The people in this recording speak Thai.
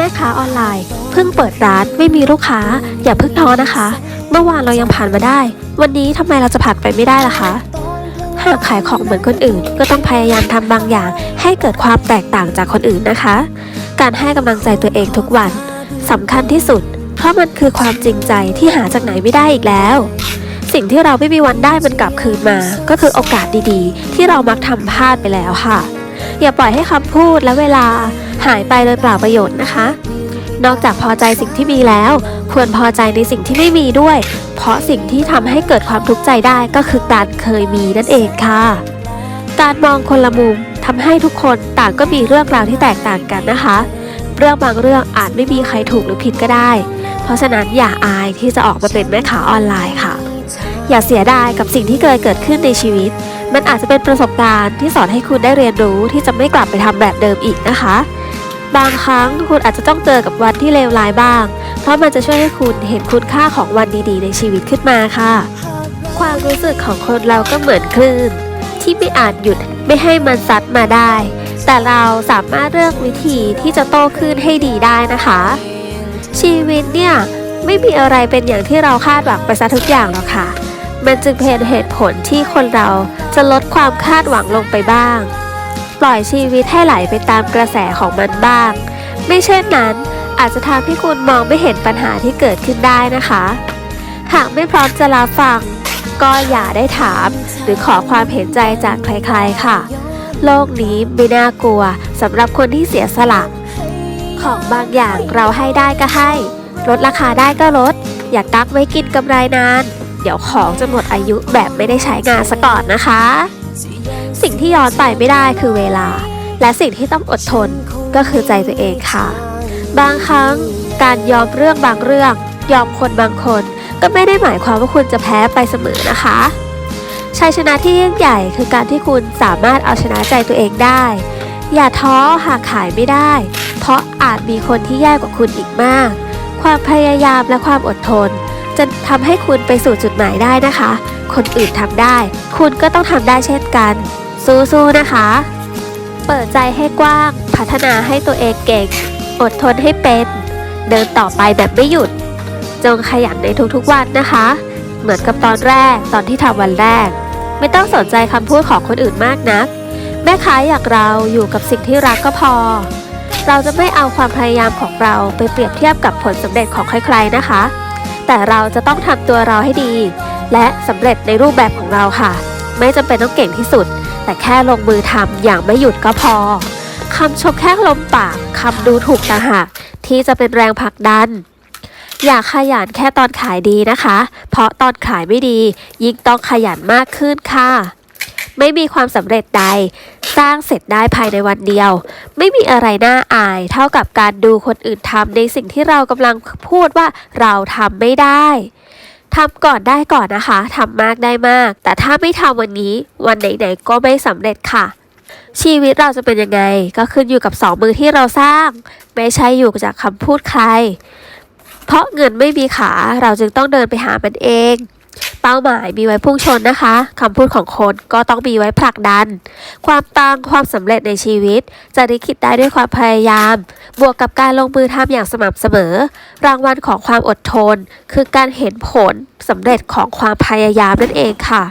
ม่ค้าออนไลน์ เพิ่งเปิดร้านไม่มีลูกค้า อย่าเพิ่งท้อนะคะ เมื่อวานเรายังผ่านมาได้ วันนี้ทำไมเราจะผ่านไปไม่ได้ล่ะคะหากขายของเหมือนคนอื่น ก็ต้องพยายามทำบางอย่าง ให้เกิดความแตกต่างจากคนอื่นนะคะ การให้กำลังใจตัวเองทุกวันสำคัญที่สุด เพราะมันคือความจริงใจที่หาจากไหนไม่ได้อีกแล้ว สิ่งที่เราไม่มีวันได้มันกลับคืนมา ก็คือโอกาสดีๆ ที่เรามักทำพลาดไปแล้วค่ะ อย่าปล่อยให้คำพูดและเวลา หายไปโดยเปล่าประโยชน์นะคะ นอกจากพอใจสิ่งที่มีแล้ว ควรพอใจในสิ่งที่ไม่มีด้วย เพราะสิ่งที่ทำให้เกิดความทุกข์ใจได้ก็คือการเคยมีนั่นเองค่ะ การมองคนละมุมทำให้ทุกคนต่างก็มีเรื่องราวที่แตกต่างกันนะคะ เรื่องบางเรื่องอาจไม่มีใครถูกหรือผิดก็ได้ เพราะฉะนั้นอย่าอายที่จะออกมาเป็นแม่ค้าออนไลน์ค่ะ อย่าเสียดายกับสิ่งที่เคยเกิดขึ้นในชีวิตมันอาจจะเป็นประสบการณ์ที่สอนให้คุณได้เรียนรู้ที่จะไม่กลับไปทำแบบเดิมอีกนะคะ บางครั้งคุณอาจจะต้องเจอกับวันที่เลวร้ายบ้าง เพราะมันจะช่วยให้คุณเห็นคุณค่าของวันดีๆ ในชีวิตขึ้นมาค่ะ ความรู้สึกของคนเราก็เหมือนคลื่น ที่ไม่อาจหยุดไม่ให้มันซัดมาได้ แต่เราสามารถเลือกวิธีที่จะโตขึ้นให้ดีได้นะคะ ชีวิตเนี่ยไม่มีอะไรเป็นอย่างที่เราคาดหวังไปซะทุกอย่างหรอกค่ะ มันจึงเป็นเหตุผลที่คนเราจะลดความคาดหวังลงไปบ้าง ปล่อยชีวิตให้ไหลไปตามกระแสของมันบ้าง ไม่เช่นนั้น อาจจะทำให้คุณมองไม่เห็นปัญหาที่เกิดขึ้นได้นะคะ หากไม่พร้อมจะรับฟัง ก็อย่าได้ถาม หรือขอความเห็นใจจากใครๆค่ะ โลกนี้ไม่น่ากลัวสำหรับคนที่เสียสละของบางอย่างเราให้ได้ก็ให้ ลดราคาได้ก็ลด อย่ากักไว้กินกำไรนาน เดี๋ยวของจะหมดอายุแบบไม่ได้ใช้งานซะก่อนนะคะ สิ่งที่ย้อนไปไม่ได้คือเวลา และสิ่งที่ต้องอดทนก็คือใจตัวเองค่ะ บางครั้งการยอมเรื่องบางเรื่อง ยอมคนบางคน ก็ไม่ได้หมายความว่าคุณจะแพ้ไปเสมอนะคะชัยชนะที่ยิ่งใหญ่คือการที่คุณสามารถเอาชนะใจตัวเองได้ อย่าท้อหากขายไม่ได้ เพราะอาจมีคนที่แย่กว่าคุณอีกมาก ความพยายามและความอดทน จะทำให้คุณไปสู่จุดหมายได้นะคะ คนอื่นทำได้ คุณก็ต้องทำได้เช่นกัน สู้ๆนะคะ เปิดใจให้กว้าง พัฒนาให้ตัวเองเก่ง อดทนให้เป็น เดินต่อไปแบบไม่หยุด จงขยันในทุกๆวันนะคะ เหมือนกับตอนแรกตอนที่ทำวันแรก ไม่ต้องสนใจคำพูดของคนอื่นมากนัก แม่ค้าอยางเราอยู่กับสิ่งที่รักก็พอเราจะไม่เอาความพยายามของเราไปเปรียบเทียบกับผลสำเร็จของใครๆนะคะ แต่เราจะต้องทำตัวเราให้ดี และสำเร็จในรูปแบบของเราค่ะ ไม่จำเป็นต้องเก่งที่สุด แต่แค่ลงมือทำอย่างไม่หยุดก็พอคำชมแค่ลมปากคำดูถูกต่างหากที่จะเป็นแรงผลักดัน อย่าขยันแค่ตอนขายดีนะคะ เพราะตอนขายไม่ดี ยิ่งต้องขยันมากขึ้นค่ะ ไม่มีความสำเร็จใด สร้างเสร็จได้ภายในวันเดียว ไม่มีอะไรน่าอาย เท่ากับการดูคนอื่นทำในสิ่งที่เรากำลังพูดว่าเราทำไม่ได้ทำก่อนได้ก่อนนะคะทำมากได้มาก แต่ถ้าไม่ทำวันนี้ วันไหนๆก็ไม่สำเร็จค่ะ ชีวิตเราจะเป็นยังไง ก็ขึ้นอยู่กับสองมือที่เราสร้าง ไม่ใช่อยู่จากคำพูดใคร เพราะเงินไม่มีขาเราจึงต้องเดินไปหามันเอง เป้าหมายมีไว้พุ่งชนนะคะคำพูดของคนก็ต้องมีไว้ผลักดัน ความตังความสำเร็จในชีวิต จะได้คิดได้ด้วยความพยายาม บวกกับการลงมือทำอย่างสม่ำเสมอ รางวัลของความอดทน คือการเห็นผลสำเร็จของความพยายามนั่นเองค่ะ